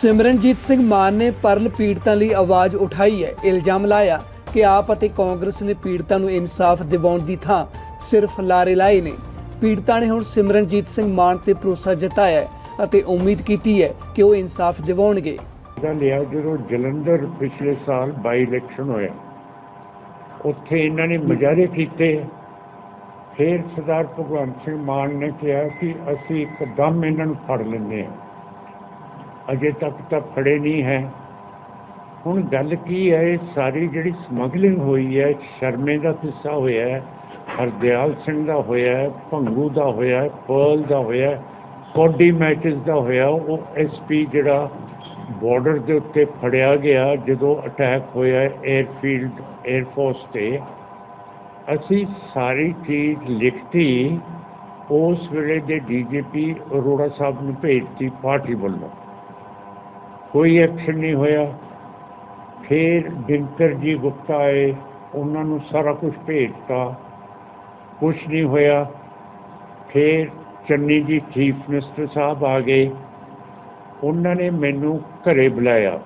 ਸਿਮਰਨਜੀਤ ਸਿੰਘ ਮਾਨ ਨੇ ਪਰਲ ਪੀੜਤਾਂ ਲਈ ਆਵਾਜ਼ ਉਠਾਈ ਹੈ। ਇਲਜ਼ਾਮ ਲਾਇਆ ਕਿ ਆਪ ਅਤੇ ਕਾਂਗਰਸ ਨੇ ਪੀੜਤਾਂ ਨੂੰ ਇਨਸਾਫ ਦਿਵਾਉਣ ਦੀ ਥਾਂ ਸਿਰਫ ਲਾਰੇ ਲਾਏ ਨੇ। ਪੀੜਤਾਂ ਨੇ ਹੁਣ ਸਿਮਰਨਜੀਤ ਸਿੰਘ ਮਾਨ ਤੇ ਭਰੋਸਾ ਜਤਾਇਆ ਅਤੇ ਉਮੀਦ ਕੀਤੀ ਹੈ ਕਿ ਉਹ ਇਨਸਾਫ ਦਿਵਾਉਣਗੇ। ਦਾ ਲਿਆ ਜਦੋਂ ਜਲੰਧਰ ਪਿਛਲੇ ਸਾਲ ਬਾਈ ਇਲੈਕਸ਼ਨ ਹੋਇਆ, ਉੱਥੇ ਇਹਨਾਂ ਨੇ ਮੁਜ਼ਾਹਰੇ ਕੀਤੇ। ਫਿਰ ਸਰਦਾਰ ਭਗਵੰਤ ਸਿੰਘ ਮਾਨ ਨੇ ਕਿਹਾ ਕਿ ਅਸੀਂ ਇੱਕਦਮ ਇਹਨਾਂ ਨੂੰ ਫੜ ਲੈਂਦੇ ਹਾਂ। ਅਜੇ ਤੱਕ ਤਾਂ ਫੜੇ ਨਹੀਂ ਹੈ। ਹੁਣ ਗੱਲ ਕੀ ਹੈ, ਇਹ ਸਾਰੀ ਜਿਹੜੀ ਸਮਗਲਿੰਗ ਹੋਈ ਹੈ, ਸ਼ਰਮੇ ਦਾ ਕਿੱਸਾ ਹੋਇਆ ਹੈ, ਹਰਦਿਆਲ ਸਿੰਘ ਦਾ ਹੋਇਆ ਹੈ, ਭੰਗੂ ਦਾ ਹੋਇਆ ਹੈ, ਪਰਲ ਦਾ ਹੋਇਆ ਹੈ, ਕੋਡੀ ਮੈਚਸ ਦਾ ਹੋਇਆ, ਉਹ ਐਸਪੀ ਜਿਹੜਾ ਬਾਰਡਰ ਦੇ ਉੱਤੇ ਫੜਿਆ ਗਿਆ ਜਦੋਂ ਅਟੈਕ ਹੋਇਆ 에ਅਰਫੀਲਡ 에ਅਰਫੋਰਸ ਤੇ। ਅਸੀਂ ਸਾਰੀ ਚੀਜ਼ ਲਿਖਤੀ, ਉਸ ਵੇਲੇ ਦੇ ਡੀਜੀਪੀ ਅਰੋੜਾ ਸਾਹਿਬ ਨੂੰ ਭੇਜਤੀ ਪਾਰਟੀ ਵੱਲੋਂ। ਕੋਈ ਐਕਸ਼ਨ ਨਹੀਂ ਹੋਇਆ। ਫਿਰ ਦਿਨਕਰ ਜੀ ਗੁਪਤਾ ਆਏ, ਉਹਨਾਂ ਨੂੰ ਸਾਰਾ ਕੁਝ ਭੇਜਤਾ। ਕੁਝ ਨਹੀਂ ਹੋਇਆ। ਫਿਰ ਚੰਨੀ ਜੀ ਚੀਫ ਮਿਨਿਸਟਰ ਸਾਹਿਬ ਆ ਗਏ। ਉਹਨਾਂ ਨੇ ਮੈਨੂੰ ਘਰੇ ਬੁਲਾਇਆ।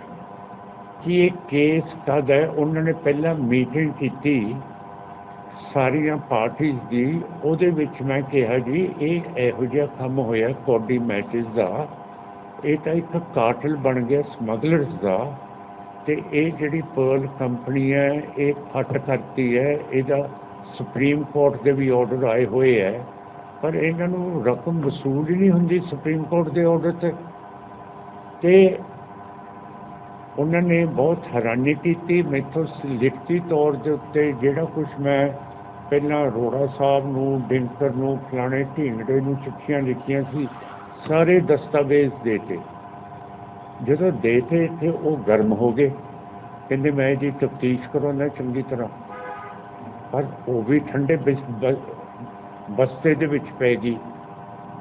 ਕਿ ਇਹ ਕੇਸ ਕਦ ਹੈ? ਉਹਨਾਂ ਨੇ ਪਹਿਲਾਂ ਮੀਟਿੰਗ ਕੀਤੀ ਸਾਰੀਆਂ ਪਾਰਟੀਆਂ ਦੀ। ਉਹਦੇ ਵਿੱਚ ਮੈਂ ਕਿਹਾ ਜੀ, ਇਹ ਇਹੋ ਜਿਹਾ ਕੰਮ ਹੋਇਆ ਕੋਡੀ ਮੈਚਸ ਦਾ। ਇਹ ਤਾਂ ਇੱਕ ਕਾਟਲ ਬਣ ਗਿਆ ਸਮਗਲਰਸ ਦਾ ਤੇ ਇਹ ਜਿਹੜੀ ਪਰਲ ਕੰਪਨੀ ਹੈ, ਇਹ ਫਟ ਕਰਤੀ ਹੈ, ਇਹਦਾ ਸੁਪਰੀਮ ਕੋਰਟ ਦੇ ਵੀ ਆਰਡਰ ਆਏ ਹੋਏ ਹੈ। ਪਰ ਇਹਨਾਂ ਨੂੰ ਰਕਮ ਵਸੂਲ ਹੀ ਨਹੀਂ ਹੁੰਦੀ ਸੁਪਰੀਮ ਕੋਰਟ ਦੇ ਆਰਡਰ ਤੇ। ਤੇ ਉਹਨਾਂ ਨੇ ਬਹੁਤ ਹੈਰਾਨੀ ਕੀਤੀ, ਮੈਥੋਂ ਲਿਖਤੀ ਤੌਰ ਦੇ ਉੱਤੇ ਜਿਹੜਾ ਕੁਝ ਮੈਂ ਪਹਿਲਾਂ ਰੋੜਾ ਸਾਹਿਬ ਨੂੰ, ਡਿੰਕਰ ਨੂੰ, ਫਲਾਣੇ ਢੀਂਗੜੇ ਨੂੰ ਚਿੱਠੀਆਂ ਲਿਖੀਆਂ ਸੀ ਸਾਰੇ ਦਸਤਾਵੇਜ਼ ਦੇਤੇ ਜਦੋਂ ਦੇਤੇ ਤੇ ਉਹ ਗਰਮ ਹੋ ਗਏ, ਕਹਿੰਦੇ ਮੈਂ ਜੀ ਤਫਤੀਸ਼ ਕਰਾਉਣਾ ਚੰਗੀ ਤਰ੍ਹਾਂ। ਪਰ ਉਹ ਵੀ ਠੰਡੇ ਬਿਸ- ਬਸਤੇ ਦੇ ਵਿੱਚ ਪੈ ਗਈ।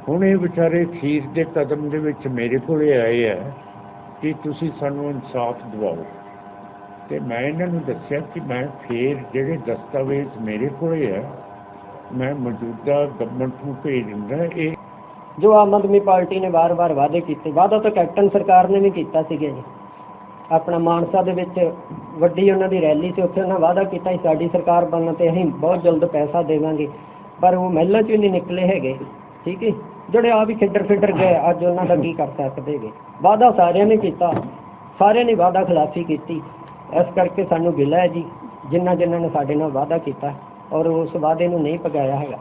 ਹੁਣ ਇਹ ਵਿਚਾਰੇ ਖੀਰ ਦੇ ਕਦਮ ਦੇ ਵਿੱਚ ਮੇਰੇ ਕੋਲੇ ਆਏ ਆ ਕਿ ਤੁਸੀਂ ਸਾਨੂੰ ਇਨਸਾਫ ਦਿਵਾਓ। ਤੇ ਮੈਂ ਇਹਨਾਂ ਨੂੰ ਦੱਸਿਆ ਕਿ ਮੈਂ ਫੇਰ ਜਿਹੜੇ ਦਸਤਾਵੇਜ਼ ਮੇਰੇ ਕੋਲੇ ਆ, ਮੈਂ ਮੌਜੂਦਾ ਗਵਰਨਮੈਂਟ ਨੂੰ ਭੇਜ ਦਿੰਦਾ, ਇਹ ਜੋ ਆਮ ਆਦਮੀ ਪਾਰਟੀ ਨੇ ਵਾਰ-ਵਾਰ ਵਾਅਦੇ ਕੀਤੇ, ਵਾਅਦਾ ਤਾਂ ਕੈਪਟਨ ਸਰਕਾਰ ਨੇ ਵੀ ਕੀਤਾ ਸੀਗਾ ਜੀ। ਆਪਣਾ ਮਾਨਸਾ ਦੇ ਵਿੱਚ ਵੱਡੀ ਉਹਨਾਂ ਦੀ ਰੈਲੀ ਸੀ, ਉੱਥੇ ਉਹਨਾਂ ਵਾਅਦਾ ਕੀਤਾ ਸੀ, ਸਾਡੀ ਸਰਕਾਰ ਬਣਨ ਤੇ ਅਸੀਂ ਬਹੁਤ ਜਲਦ ਪੈਸਾ ਦੇਵਾਂਗੇ। ਪਰ ਉਹ ਮਹਿਲਾ ਚੋਂ ਹੀ ਨਹੀਂ ਨਿਕਲੇ ਹੈਗੇ, ਠੀਕ ਹੈ? ਜਿਹੜੇ ਆ ਵੀ ਖਿੱਡਰ ਫਿੱਡਰ ਗਏ, ਅੱਜ ਉਹਨਾਂ ਦਾ ਕੀ ਕਰ ਸਕਦੇ ਹੈਗੇ? ਵਾਅਦਾ ਸਾਰਿਆਂ ਨੇ ਕੀਤਾ, ਸਾਰਿਆਂ ਨੇ ਵਾਅਦਾ ਖਿਲਾਫੀ ਕੀਤੀ। ਇਸ ਕਰਕੇ ਸਾਨੂੰ ਗਿਲਾ ਹੈ ਜੀ ਜਿਨ੍ਹਾਂ ਜਿਨ੍ਹਾਂ ਨੇ ਸਾਡੇ ਨਾਲ ਵਾਅਦਾ ਕੀਤਾ, ਔਰ ਉਸ ਵਾਅਦੇ ਨੂੰ ਨਹੀਂ ਪਗਾਇਆ ਹੈਗਾ।